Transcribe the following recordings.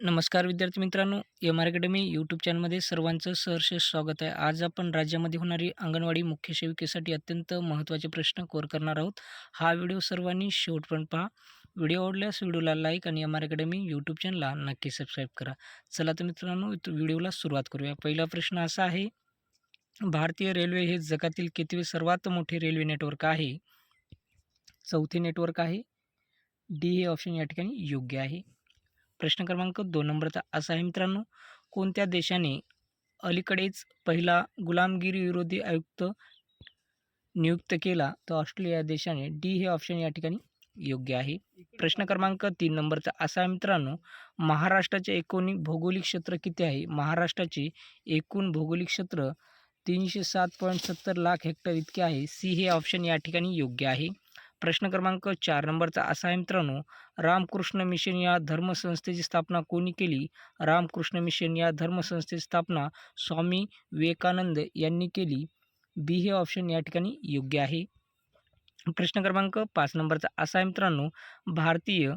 नमस्कार विद्यार्थी मित्रांनो एम आर अकॅडमी यूट्यूब चॅनलमध्ये सर्वांचं सहर्ष स्वागत आहे. आज आपण राज्यामध्ये होणारी अंगणवाडी मुख्य सेविकेसाठी अत्यंत महत्त्वाचे प्रश्न कोर करणार आहोत. हा व्हिडिओ सर्वांनी शेवटपर्यंत पहा. व्हिडिओ आवडल्यास व्हिडिओला लाईक आणि एम आर अकॅडमी यूट्यूब चॅनलला नक्की सबस्क्राईब करा. चला तर मित्रांनो व्हिडिओला सुरुवात करूया. पहिला प्रश्न असा आहे भारतीय रेल्वे हे जगातील कितवे सर्वात मोठे रेल्वे नेटवर्क आहे? चौथे नेटवर्क आहे. डी हे ऑप्शन या ठिकाणी योग्य आहे. प्रश्न क्रमांक दोन नंबरचा असा आहे मित्रांनो कोणत्या देशाने अलीकडेच पहिला गुलामगिरी विरोधी आयुक्त नियुक्त केला? तर ऑस्ट्रेलिया देशाने डी हे ऑप्शन या ठिकाणी योग्य आहे. प्रश्न क्रमांक तीन नंबरचा असा आहे मित्रांनो महाराष्ट्राचे एकूण भौगोलिक क्षेत्र किती आहे? महाराष्ट्राचे एकूण भौगोलिक क्षेत्र तीनशे सात पॉईंट सत्तर लाख हेक्टर इतके आहे. सी हे ऑप्शन या ठिकाणी योग्य आहे. प्रश्न क्रमांक चार नंबरचा असा आहे मित्रांनो रामकृष्ण मिशन या धर्मसंस्थेची स्थापना कोणी केली? रामकृष्ण मिशन या धर्मसंस्थेची स्थापना स्वामी विवेकानंद यांनी केली. बी हे ऑप्शन या ठिकाणी योग्य आहे. प्रश्न क्रमांक पाच नंबरचा असा आहे मित्रांनो भारतीय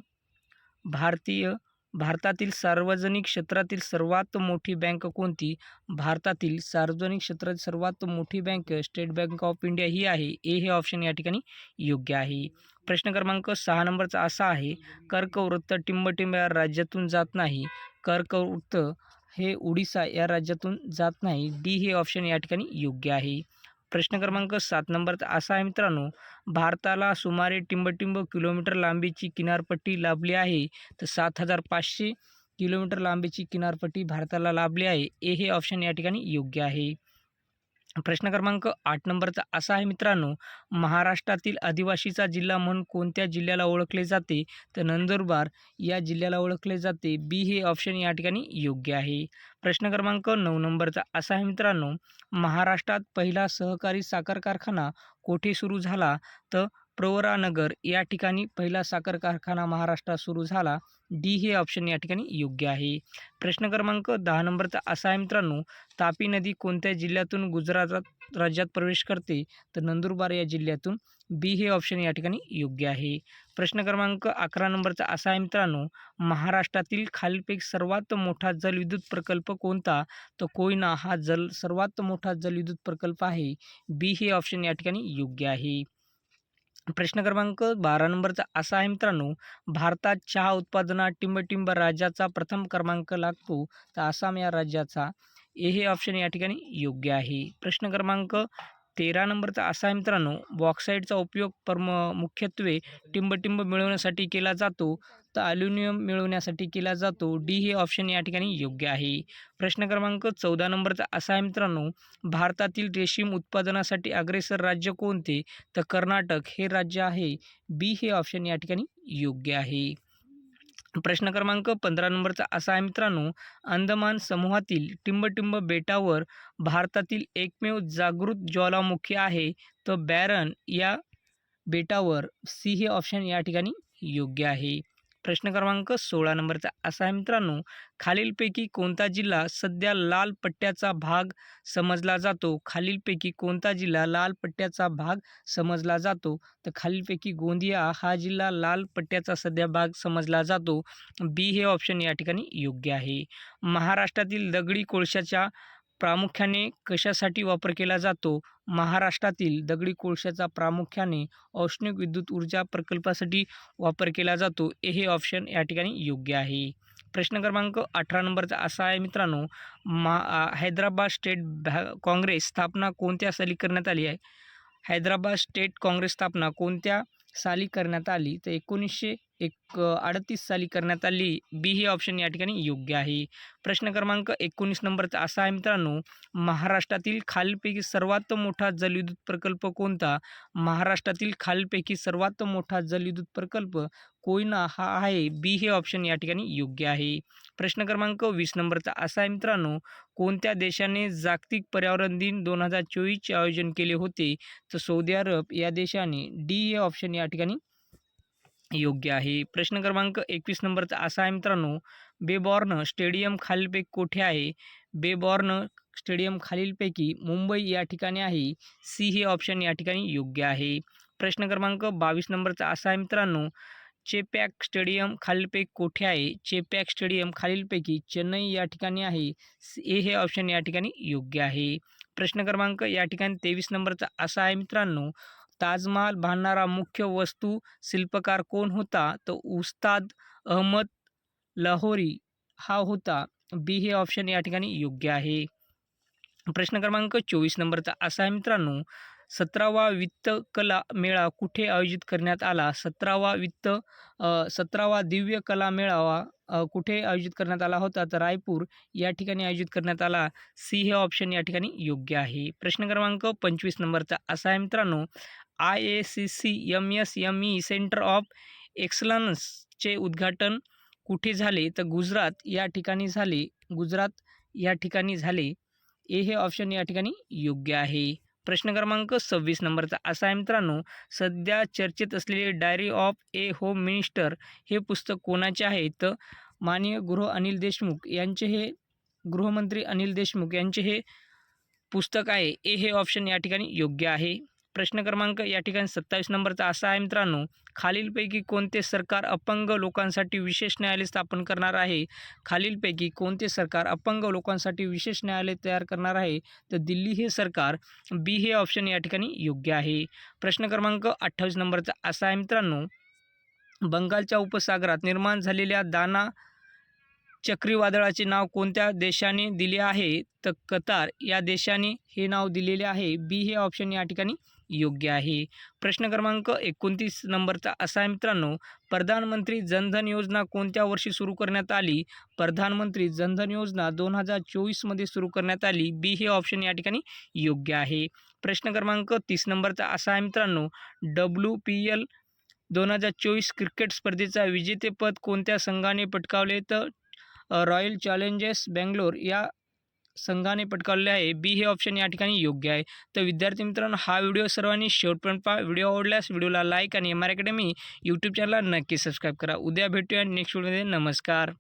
भारतीय भारतातील सार्वजनिक क्षेत्रातील सर्वात मोठी बँक कोणती? भारतातील सार्वजनिक क्षेत्रातील सर्वात मोठी bank State Bank of India ही आहे. ए हे ऑप्शन या ठिकाणी योग्य आहे. प्रश्न क्रमांक सहा नंबरचा असा आहे कर्कवृत्त टिंबटिंब या राज्यातून जात नाही. कर्कवृत्त हे उडिसा या राज्यातून जात नाही. डी हे ऑप्शन या ठिकाणी योग्य आहे. प्रश्न क्रमांक सात. नंबरचा असा आहे मित्रांनो भारताला सुमारे टिंबटिंब किलोमीटर लांबीची किनारपट्टी लाभली आहे. तर सात हजार पाचशे किलोमीटर लांबीची किनारपट्टी भारताला लाभली आहे. ए हे ऑप्शन या ठिकाणी योग्य आहे. प्रश्न क्रमांक आठ नंबरचा असा आहे मित्रांनो महाराष्ट्रातील आदिवासीचा जिल्हा म्हणून कोणत्या जिल्ह्याला ओळखले जाते? तर नंदुरबार या जिल्ह्याला ओळखले जाते. बी हे ऑप्शन या ठिकाणी योग्य आहे. प्रश्न क्रमांक नऊ नंबरचा असा आहे मित्रांनो महाराष्ट्रात पहिला सहकारी साखर कारखाना कोठे सुरू झाला? तर प्रवरानगर या ठिकाणी पहिला साखर कारखाना महाराष्ट्रात सुरू झाला. डी हे ऑप्शन या ठिकाणी योग्य आहे. प्रश्न क्रमांक दहा नंबरचा असा आहे मित्रांनो तापी नदी कोणत्या जिल्ह्यातून गुजरात राज्यात प्रवेश करते? तर नंदुरबार या जिल्ह्यातून बी हे ऑप्शन या ठिकाणी योग्य आहे. प्रश्न क्रमांक अकरा नंबरचा असा आहे मित्रांनो महाराष्ट्रातील खालीलपैकी सर्वात मोठा जलविद्युत प्रकल्प कोणता? तर कोयना हा जल सर्वात मोठा जलविद्युत प्रकल्प आहे. बी हे ऑप्शन या ठिकाणी योग्य आहे. प्रश्न क्रमांक बारा नंबरचा असा आहे मित्रांनो भारतात चहा उत्पादनात टिंबटिंब राज्याचा प्रथम क्रमांक लागतो तर आसाम या राज्याचा. ए हे ऑप्शन या ठिकाणी योग्य आहे. प्रश्न क्रमांक तेरा नंबरचा असा आहे मित्रांनो बॉक्साईडचा उपयोग परम मुख्यत्वे टिंबटिंब मिळवण्यासाठी केला जातो. तर अल्युमिनियम मिळवण्यासाठी केला जातो. डी हे ऑप्शन या ठिकाणी योग्य आहे. प्रश्न क्रमांक चौदा नंबरचा असा आहे मित्रांनो. भारतातील रेशीम उत्पादनासाठी अग्रेसर राज्य कोणते? तर कर्नाटक हे राज्य आहे. बी हे ऑप्शन या ठिकाणी योग्य आहे. प्रश्न क्रमांक पंधरा नंबरचा असा आहे मित्रांनो. अंदमान समूहातील टिंबटिंब बेटावर भारतातील एकमेव जागृत ज्वालामुखी आहे. तर बॅरन या बेटावर सी हे ऑप्शन या ठिकाणी योग्य आहे. प्रश्न क्रमांक सोळा नंबरचा. असा आहे मित्रांनो खालीलपैकी कोणता जिल्हा सध्या लाल पट्ट्याचा भाग समजला जातो? खालीलपैकी कोणता जिल्हा लाल पट्ट्याचा भाग समजला जातो? तर खालीलपैकी गोंदिया हा जिल्हा लाल पट्ट्याचा सध्या भाग समजला जातो. बी हे ऑप्शन या ठिकाणी योग्य आहे. महाराष्ट्रातील दगडी कोळशाच्या प्रामुख्याने कशासाठी वापर केला जातो? महाराष्ट्रातील दगडी कोळशाचा प्रामुख्याने औष्णिक विद्युत ऊर्जा प्रकल्पासाठी वापर केला जातो हे ऑप्शन या ठिकाणी योग्य आहे. प्रश्न क्रमांक अठरा नंबरचा असा आहे मित्रांनो मा हैदराबाद स्टेट भा काँग्रेस स्थापना कोणत्या साली करण्यात आली आहे? हैदराबाद स्टेट काँग्रेस स्थापना कोणत्या साली करण्यात आली? तर एकोणीसशे एक अडतीस साली करण्यात आली. बी हे ऑप्शन या ठिकाणी योग्य आहे. प्रश्न क्रमांक एकोणीस नंबरचा असा आहे मित्रांनो महाराष्ट्रातील खालपैकी सर्वात मोठा जलविद्युत प्रकल्प कोणता? महाराष्ट्रातील खालपैकी सर्वात मोठा जलविद्युत प्रकल्प कोयना हा आहे. बी हे ऑप्शन या ठिकाणी योग्य आहे. प्रश्न क्रमांक वीस नंबरचा असा आहे मित्रांनो कोणत्या देशाने जागतिक पर्यावरण दिन दोन हजार चोवीसचे आयोजन केले होते? तर सौदी अरब या देशाने. डी हे ऑप्शन या ठिकाणी योग्य आहे. प्रश्न क्रमांक एकवीस नंबरचा असा आहे मित्रांनो बेबॉर्न स्टेडियम खालीलपैकी कोठे आहे? बेबॉर्न स्टेडियम खालीलपैकी मुंबई या ठिकाणी आहे. सी हे ऑप्शन या ठिकाणी योग्य आहे. प्रश्न क्रमांक बावीस नंबरचा असा आहे मित्रांनो चेपॅक स्टेडियम खालीलपैकी कोठे आहे? चेपॅक स्टेडियम खालीलपैकी चेन्नई या ठिकाणी आहे. ए हे ऑप्शन या ठिकाणी योग्य आहे. प्रश्न क्रमांक या ठिकाणी तेवीस नंबरचा असा आहे मित्रांनो ताजमहाल बांधणारा मुख्य वस्तू शिल्पकार कोण होता? तर उस्ताद अहमद लाहोरी हा होता. बी हे ऑप्शन या ठिकाणी योग्य आहे. प्रश्न क्रमांक चोवीस नंबरचा असा आहे मित्रांनो. सतरावा वित्त कला मेळा कुठे आयोजित करण्यात आला? सतरावा वित्त सतरावा दिव्य कला मेळावा कुठे आयोजित करण्यात आला होता? तर रायपूर या ठिकाणी आयोजित करण्यात आला. सी हे ऑप्शन या ठिकाणी योग्य आहे. प्रश्न क्रमांक पंचवीस नंबरचा असा आहे मित्रांनो. I A C C M S M E centre of एक्सलन्सचे उद्घाटन कुठे झाले? तर गुजरात या ठिकाणी झाले. गुजरात या ठिकाणी झाले. ए हे ऑप्शन या ठिकाणी योग्य आहे. प्रश्न क्रमांक सव्वीस नंबरचा. असा आहे मित्रांनो सध्या चर्चेत असलेले diary of a home minister हे पुस्तक कोणाचे आहे? तर माननीय गृह अनिल देशमुख यांचे हे गृहमंत्री अनिल देशमुख यांचे हे पुस्तक आहे. ए हे ऑप्शन या ठिकाणी योग्य आहे. प्रश्न क्रमांक या ठिकाणी सत्तावीस नंबरचा असा आहे मित्रांनो. खालीलपैकी कोणते सरकार अपंग लोकांसाठी विशेष न्यायालय स्थापन करणार आहे? खालीलपैकी कोणते सरकार अपंग लोकांसाठी विशेष न्यायालय तयार करणार आहे? तर दिल्ली हे सरकार बी हे ऑप्शन या ठिकाणी योग्य आहे. प्रश्न क्रमांक अठ्ठावीस नंबरचा असा आहे मित्रांनो. बंगालच्या उपसागरात निर्माण झालेल्या दाना चक्रीवादळाचे नाव कोणत्या देशाने दिले आहे? तर कतार या देशाने हे नाव दिलेले आहे. बी हे ऑप्शन या ठिकाणी योग्य आहे. प्रश्न क्रमांक एकोणतीस नंबरचा असा आहे मित्रांनो प्रधानमंत्री जनधन योजना कोणत्या वर्षी सुरू करण्यात आली? प्रधानमंत्री जनधन योजना दोन हजार चोवीसमध्ये सुरू करण्यात आली. बी हे ऑप्शन या ठिकाणी योग्य आहे. प्रश्न क्रमांक तीस नंबरचा असा आहे मित्रांनो डब्ल्यू पी एल दोन हजार चोवीस क्रिकेट स्पर्धेचा विजेतेपद कोणत्या संघाने पटकावले? तर रॉयल चॅलेंजर्स बेंगलोर या संघाने पटकावले आहे. बी हे ऑप्शन या ठिकाणी योग्य आहे. तर विद्यार्थी मित्रांनो हा व्हिडिओ सर्वांनी शेवटपर्यंत पहा. व्हिडिओ आवडल्यास व्हिडिओला लाईक आणि एम आर अकॅडमी यूट्यूब चॅनलला नक्की सबस्क्राईब करा. उद्या भेटूया नेक्स्ट व्हिडिओमध्ये नमस्कार.